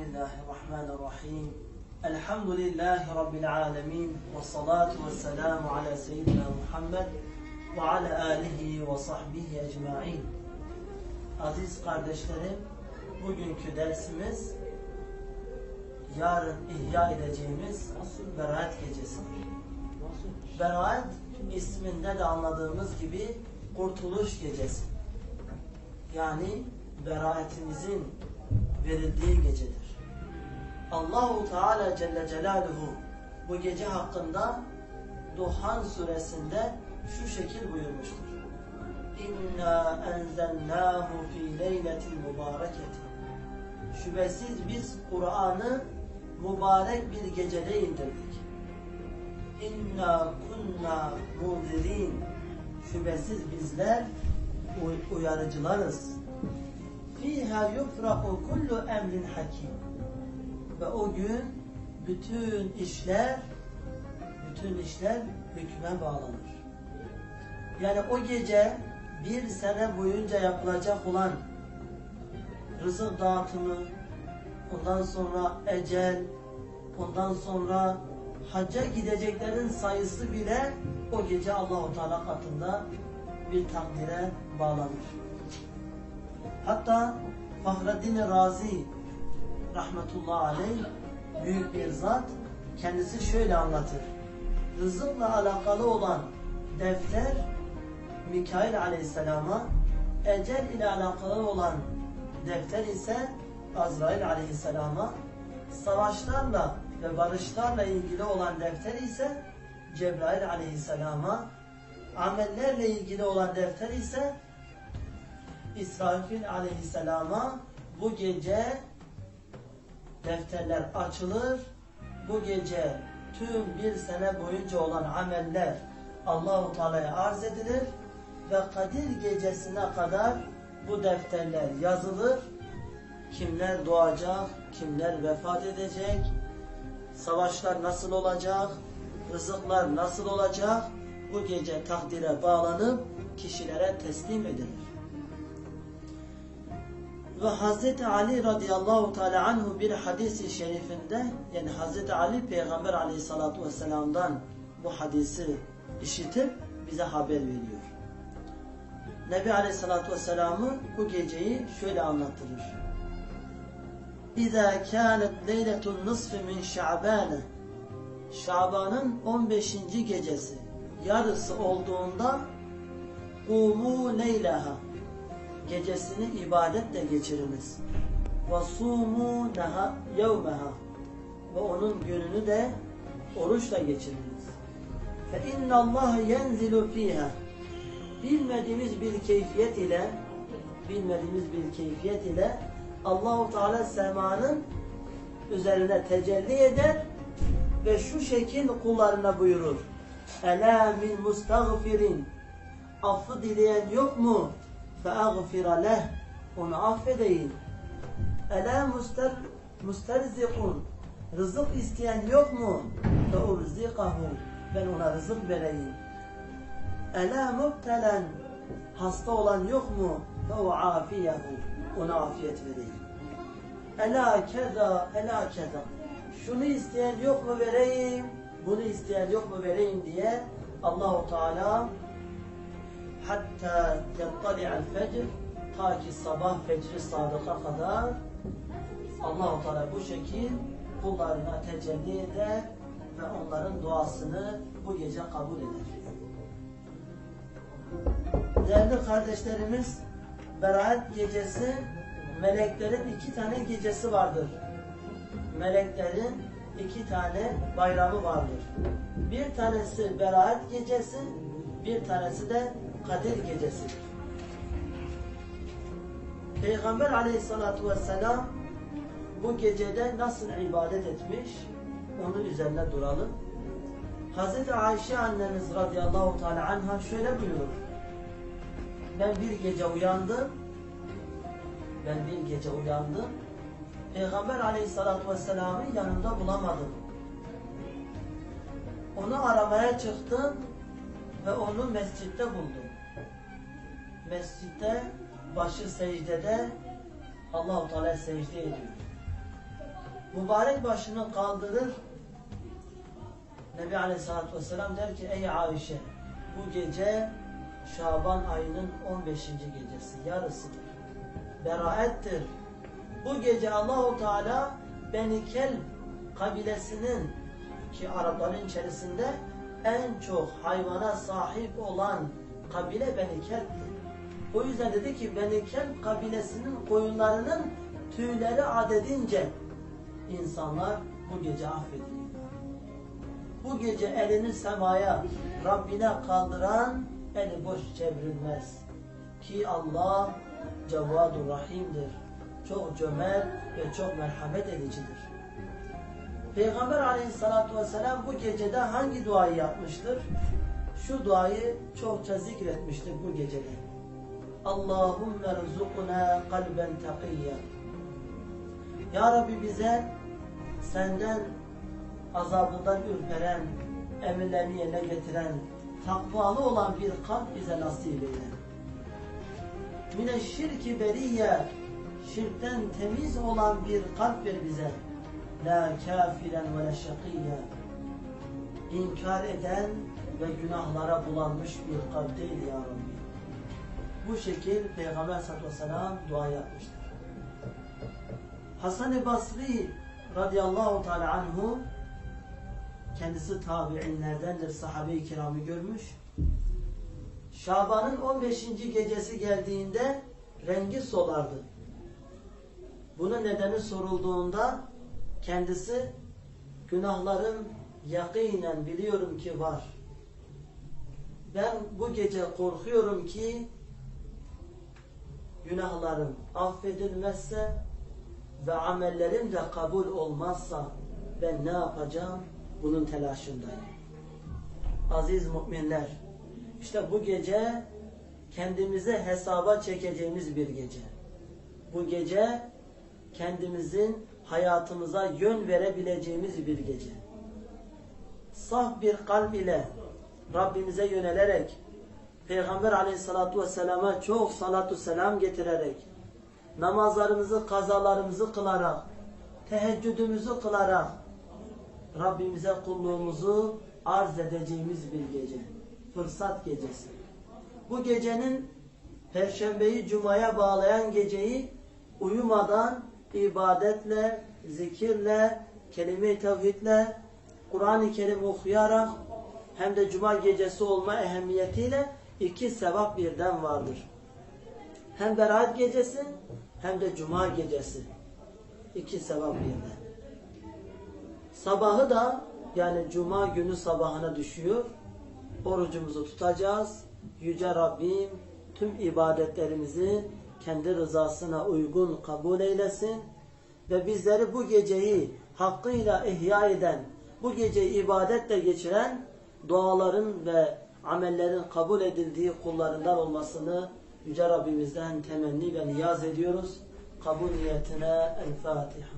Bismillahirrahmanirrahim. Elhamdülillahi Rabbil alemin. Ve salatu ve selamu ala seyyidina Muhammed ve ala alihi ve sahbihi ecma'in. Aziz kardeşlerim, bugünkü dersimiz yarın ihya edeceğimiz Berat gecesidir. Berat isminde de anladığımız gibi kurtuluş gecesi. Yani beraatimizin verildiği gecedir. Allahu Teala Celle Celaluhu bu gece hakkında Duhan suresinde şu şekil buyurmuştur. İnna enzelnahu fi leyletin mübareketi. Şüphesiz biz Kur'an'ı mübarek bir gecede indirdik. İnna kunna munzirin. Şüphesiz bizler uy- uyarıcılarız. Fiha yufraku kullu emrin hakim. Ve o gün bütün işler bütün işler hükme bağlanır. Yani o gece bir sene boyunca yapılacak olan rızık dağıtımı, ondan sonra ecel, ondan sonra hacca gideceklerin sayısı bile o gece Allahu Teala katında bir takdire bağlanır. Hatta Fahreddin Razi rahmetullahi aleyh büyük bir zat kendisi şöyle anlatır. Rızıkla alakalı olan defter Mikail aleyhisselama ecel ile alakalı olan defter ise Azrail aleyhisselama savaşlarla ve barışlarla ilgili olan defter ise Cebrail aleyhisselama amellerle ilgili olan defter ise İsrafil aleyhisselama bu gece defterler açılır. Bu gece tüm bir sene boyunca olan ameller Allahu Teala'ya arz edilir ve Kadir gecesine kadar bu defterler yazılır. Kimler doğacak, kimler vefat edecek, savaşlar nasıl olacak, rızıklar nasıl olacak bu gece takdire bağlanıp kişilere teslim edilir. Ve Hazreti Ali radıyallahu teala anhu bir hadisi şerifinde yani Hazreti Ali peygamber aleyhissalatu vesselam'dan bu hadisi işitip bize haber veriyor. Nebi aleyhissalatu vesselam'ı bu geceyi şöyle anlatırır. İza kânet leyletun nısfı min şa'bâne Şaban'ın 15. gecesi yarısı olduğunda Kumu leyleha gecesini ibadetle geçiriniz. Sumu neha yevmeha ve onun gününü de oruçla geçiriniz. İnna Allah yenzilu fiha bilmediğimiz bir keyfiyet ile bilmediğimiz bir keyfiyet ile Allahu Teala semanın üzerine tecelli eder ve şu şekil kullarına buyurur. Ela min mustagfirin affı dileyen yok mu? فَاَغْفِرَ لَهِ Onu affedeyim. اَلَا مُسْتَرْ مُسْتَرْزِقُونَ Rızık isteyen yok mu? فَاُرْزِقَهُ Ben ona rızık vereyim. اَلَا مُبْتَلًا Hasta olan yok mu? فَاُعَافِيَهُ Ona afiyet vereyim. اَلَا كَذَا اَلَا كَذَا Şunu isteyen yok mu vereyim? Bunu isteyen yok mu vereyim diye Allahu Teala hatta yattali'al fecr ta ki sabah fecri sadıka kadar Allahu Teala bu şekil kullarına tecelli eder ve onların duasını bu gece kabul eder. Değerli kardeşlerimiz, Berat gecesi meleklerin iki tane gecesi vardır. Meleklerin iki tane bayramı vardır. Bir tanesi Berat gecesi, bir tanesi de Kadir gecesidir. Peygamber aleyhissalatu vesselam bu gecede nasıl ibadet etmiş onun üzerine duralım. Hazreti Ayşe annemiz radıyallahu teala anha şöyle buyurur. Ben bir gece uyandım. Ben bir gece uyandım. Peygamber aleyhissalatu vesselam'ı yanımda bulamadım. Onu aramaya çıktım ve onu mescitte buldum. Mescitte başı secdede Allahu Teala secde ediyor. Mübarek başını kaldırır. Nebi Aleyhisselatü Vesselam der ki ey Ayşe bu gece Şaban ayının 15. gecesi yarısıdır. Beraettir. Bu gece Allahu Teala Beni Kelb kabilesinin ki Arapların içerisinde en çok hayvana sahip olan kabile Beni Kelb'dir. O yüzden dedi ki Beni Kelb kabilesinin koyunlarının tüyleri adedince insanlar bu gece affediliyor. Bu gece elini semaya Rabbine kaldıran eli boş çevrilmez. Ki Allah Cevadur Rahim'dir. Çok cömert ve çok merhamet edicidir. Peygamber aleyhissalatu vesselam bu gecede hangi duayı yapmıştır? Şu duayı çokça zikretmiştir bu gecede. Allahümme rızukuna kalben takiyya. Ya Rabbi bize senden azabından ürperen, emirlerini yerine getiren, takvalı olan bir kalp bize nasip eyle. Mine şirki beriye, şirkten temiz olan bir kalp ver bize. La kafiren ve la şakiyye. İnkar eden ve günahlara bulanmış bir kalp değil ya Rabbi. Bu şekil Peygamber sallallahu aleyhi ve sellem dua yapmıştır. Hasan-ı Basri radıyallahu teala anhu kendisi tabi'inlerdendir sahabe-i kiramı görmüş. Şaban'ın 15. gecesi geldiğinde rengi solardı. Bunun nedeni sorulduğunda kendisi günahlarım yakinen biliyorum ki var. Ben bu gece korkuyorum ki günahlarım affedilmezse ve amellerim de kabul olmazsa ben ne yapacağım? Bunun telaşındayım. Aziz müminler, işte bu gece kendimize hesaba çekeceğimiz bir gece. Bu gece kendimizin hayatımıza yön verebileceğimiz bir gece. Saf bir kalp ile Rabbimize yönelerek Peygamber aleyhissalatu vesselama çok salatu selam getirerek namazlarımızı, kazalarımızı kılarak teheccüdümüzü kılarak Rabbimize kulluğumuzu arz edeceğimiz bir gece. Fırsat gecesi. Bu gecenin Perşembeyi Cuma'ya bağlayan geceyi uyumadan ibadetle, zikirle, kelime-i tevhidle, Kur'an-ı Kerim okuyarak hem de Cuma gecesi olma ehemmiyetiyle iki sevap birden vardır. Hem Berat gecesi hem de Cuma gecesi. İki sevap birden. Sabahı da yani Cuma günü sabahına düşüyor. Orucumuzu tutacağız. Yüce Rabbim tüm ibadetlerimizi kendi rızasına uygun kabul eylesin. Ve bizleri bu geceyi hakkıyla ihya eden, bu geceyi ibadetle geçiren duaların ve amellerin kabul edildiği kullarından olmasını Yüce Rabbimizden temenni ve niyaz ediyoruz. Kabul niyetine El Fatiha.